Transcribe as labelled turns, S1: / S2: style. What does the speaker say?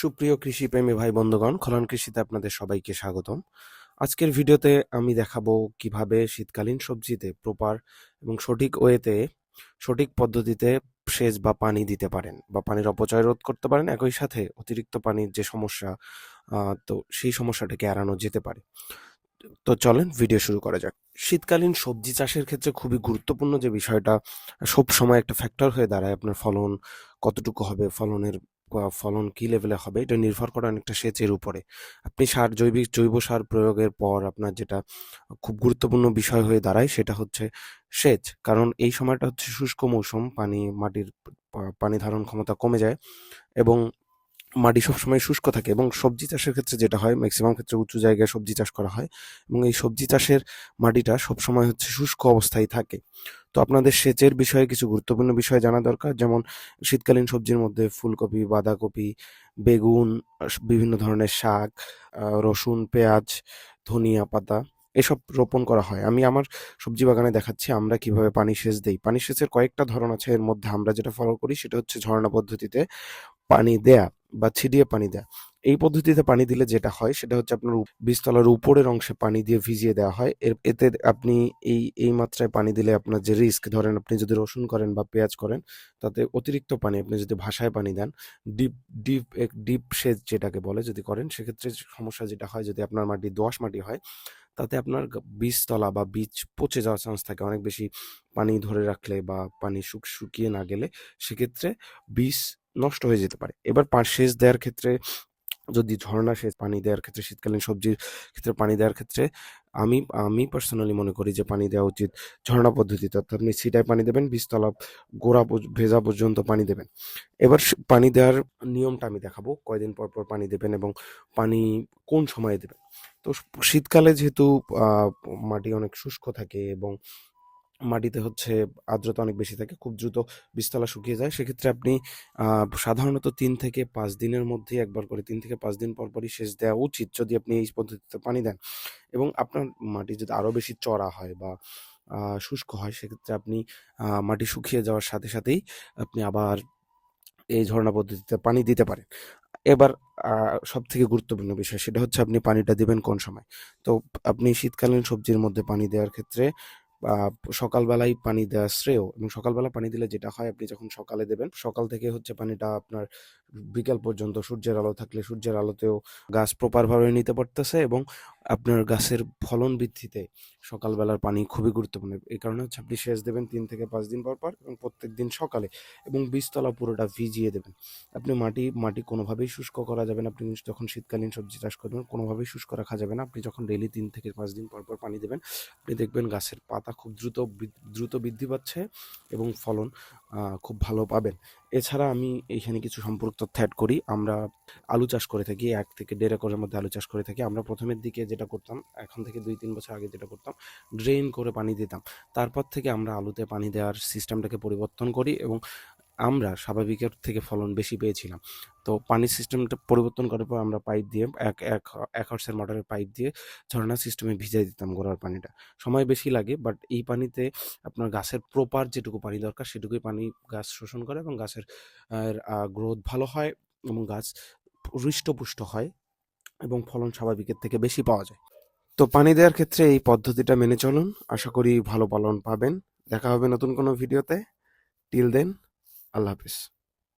S1: সুপ্রিয় কৃষিপ্রেমী ভাই বন্ধুগণ খলন কৃষিতে আপনাদের সবাইকে স্বাগতম। আজকের ভিডিওতে আমি দেখাবো কীভাবে শীতকালীন সবজিতে প্রপার এবং সঠিক ওয়েতে, সঠিক পদ্ধতিতে সেচ বা পানি দিতে পারেন বা পানির অপচয় রোধ করতে পারেন, একই সাথে অতিরিক্ত পানির যে সমস্যা তো সেই সমস্যাটাকে এড়ানো যেতে পারে। তো চলেন ভিডিও শুরু করা যাক। শীতকালীন সবজি চাষের ক্ষেত্রে খুবই গুরুত্বপূর্ণ যে বিষয়টা সব সময় একটা ফ্যাক্টর হয়ে দাঁড়ায় আপনার ফলন, কতটুকু হবে ফলনের ফলন কি লেভেলে হবে, এটা নির্ভর করে অনেকটা সেচের উপরে। আপনি সার, জৈবিক, জৈব সার প্রয়োগের পর আপনার যেটা খুব গুরুত্বপূর্ণ বিষয় হয়ে দাঁড়ায় সেটা হচ্ছে সেচ। কারণ এই সময়টা হচ্ছে শুষ্ক মৌসুম, পানি, মাটির পানি ধারণ ক্ষমতা কমে যায় এবং মাটি সবসময় শুষ্ক থাকে এবং সবজি চাষের ক্ষেত্রে যেটা হয় ম্যাক্সিমাম ক্ষেত্রে উঁচু জায়গায় সবজি চাষ করা হয় এবং এই সবজি চাষের মাটিটা সবসময় হচ্ছে শুষ্ক অবস্থায় থাকে। তো আপনাদের সেচের বিষয়ে কিছু গুরুত্বপূর্ণ বিষয় জানা দরকার? যেমন শীতকালীন সবজির মধ্যে ফুলকপি, বাঁধাকপি, বেগুন বিভিন্ন ধরনের শাক রসুন, পেঁয়াজ, ধনিয়া পাতা এসব রোপণ করা হয়। আমি আমার সবজি বাগানে দেখাচ্ছি, আমরা কীভাবে পানি সেচ দেই। পানি সেচের কয়েকটা ধরন আছে এর মধ্যে আমরা যেটা ফলো করি, সেটা হচ্ছে ঝর্ণা পদ্ধতিতে পানি দেয়া বা ছিটিয়ে পানি দেয়া। এই পদ্ধতিতে পানি দিলে যেটা হয়, সেটা হচ্ছে আপনার বীজতলার উপরের অংশে পানি দিয়ে ভিজিয়ে দেওয়া হয়। এর এতে আপনি এই এই মাত্রায় পানি দিলে আপনার যে রিস্ক ধরেন আপনি যদি রসুন করেন বা পেঁয়াজ করেন, তাতে অতিরিক্ত পানি আপনি যদি ভাসায় পানি দেন ডিপ ডিপ এক ডিপ সেচ যেটাকে বলে যদি করেন, সেক্ষেত্রে সমস্যা যেটা হয়, যদি আপনার মাটি দোআঁশ মাটি হয়, তাতে আপনার বীজতলা বা বীজ পচে যাওয়ার চান্স থাকে। অনেক বেশি পানি ধরে রাখলে বা পানি শুক শুকিয়ে না গেলে, সেক্ষেত্রে বীজ নষ্ট হয়ে যেতে পারে। এবার সেচ দেওয়ার ক্ষেত্রে যদি ঝর্ণা সেচ পানি দেওয়ার ক্ষেত্রে, শীতকালীন সবজির ক্ষেত্রে পানি দেওয়ার ক্ষেত্রে, আমি আমি পার্সোনালি মনে করি যে পানি দেওয়া উচিত ঝর্ণা পদ্ধতিতে। অর্থাৎ আপনি সিটায় পানি দেবেন, বীজতলা গোড়া ভেজা পর্যন্ত পানি দেবেন। এবার পানি দেওয়ার নিয়মটা আমি দেখাবো। কয়দিন পর পর পানি দেবেন এবং পানি কোন সময়ে দেবেন। তো শীতকালে যেহেতু মাটি অনেক শুষ্ক থাকে এবং মাটিতে হচ্ছে আর্দ্রতা অনেক বেশি থাকে, খুব দ্রুত বীজতলা শুকিয়ে যায়। সেক্ষেত্রে আপনি সাধারণত তিন থেকে পাঁচ দিনের মধ্যে একবার করে, তিন থেকে পাঁচ দিন পর পরই সেচ দেওয়া উচিত যদি আপনি এই পদ্ধতিতে পানি দেন। এবং আপনার মাটি যদি আরও বেশি চড়া হয় বা শুষ্ক হয়, সেক্ষেত্রে আপনি মাটি শুকিয়ে যাওয়ার সাথে সাথেই আপনি আবার এই ঝর্ণা পদ্ধতিতে পানি দিতে পারেন। এবার সব থেকে গুরুত্বপূর্ণ বিষয় সেটা হচ্ছে আপনি পানিটা দিবেন কোন সময়? তো আপনি শীতকালীন সবজির মধ্যে পানি দেওয়ার ক্ষেত্রে সকালবেলায় পানি দেওয়া শ্রেয় এবং সকালবেলা পানি দিলে যেটা হয় আপনি যখন সকালে দেবেন সকাল থেকে হচ্ছে পানিটা আপনার বিকাল পর্যন্ত সূর্যের আলো থাকলে সূর্যের আলোতেও গাছ প্রপারভাবে নিতে পারতেছে এবং আপনার গাছের ফলন বৃদ্ধিতে সকালবেলার পানি খুবই গুরুত্বপূর্ণ। এই কারণে হচ্ছে আপনি সেচ দেবেন তিন থেকে পাঁচ দিন পর পর এবং প্রত্যেক দিন সকালে এবং বীজতলা পুরোটা ভিজিয়ে দেবেন। আপনি মাটি মাটি কোনোভাবেই শুষ্ক করা যাবে না। আপনি যখন শীতকালীন সবজি চাষ করবেন কোনোভাবেই শুষ্ক রাখা যাবে না। আপনি যখন ডেইলি তিন থেকে পাঁচ দিন পর পর পানি দেবেন, আপনি দেখবেন গাছের পাতা খুব দ্রুত দ্রুত বৃদ্ধি পাচ্ছে এবং ফলন খুব ভালো পাবেন। এছাড়া আমি এখানে কিছু সম্পর্ক তথ্য অ্যাড করি। আমরা আলু চাষ করে থাকি, এক থেকে দেড় একরের মধ্যে আলু চাষ করে থাকি। আমরা প্রথমের দিকে যেটা করতাম, এখন থেকে দুই তিন বছর আগে যেটা করতাম ড্রেন করে পানি দিতাম। তারপর থেকে আমরা আলুতে পানি দেওয়ার সিস্টেমটাকে পরিবর্তন করি এবং আমরা স্বাভাবিকের থেকে ফলন বেশি পেয়েছিলাম। তো পানির সিস্টেমটা পরিবর্তন করার পর আমরা পাইপ দিয়ে এক এক এক হর্সের মোটরের পাইপ দিয়ে ঝর্ণা সিস্টেমে ভিজিয়ে দিতাম গোড়ার পানিটা। সময় বেশি লাগে বাট এই পানিতে আপনার গাছের প্রপার যেটুকু পানি দরকার, সেটুকুই পানি গাছ শোষণ করে এবং গাছের গ্রোথ ভালো হয় এবং গাছ হৃষ্টপুষ্ট হয় এবং ফলন স্বাভাবিকের থেকে বেশি পাওয়া যায়। তো পানি দেওয়ার ক্ষেত্রে এই পদ্ধতিটা মেনে চলুন। আশা করি ভালো পালন পাবেন। দেখা হবে নতুন কোনো ভিডিওতে। Till then আল্লাহ হাফিজ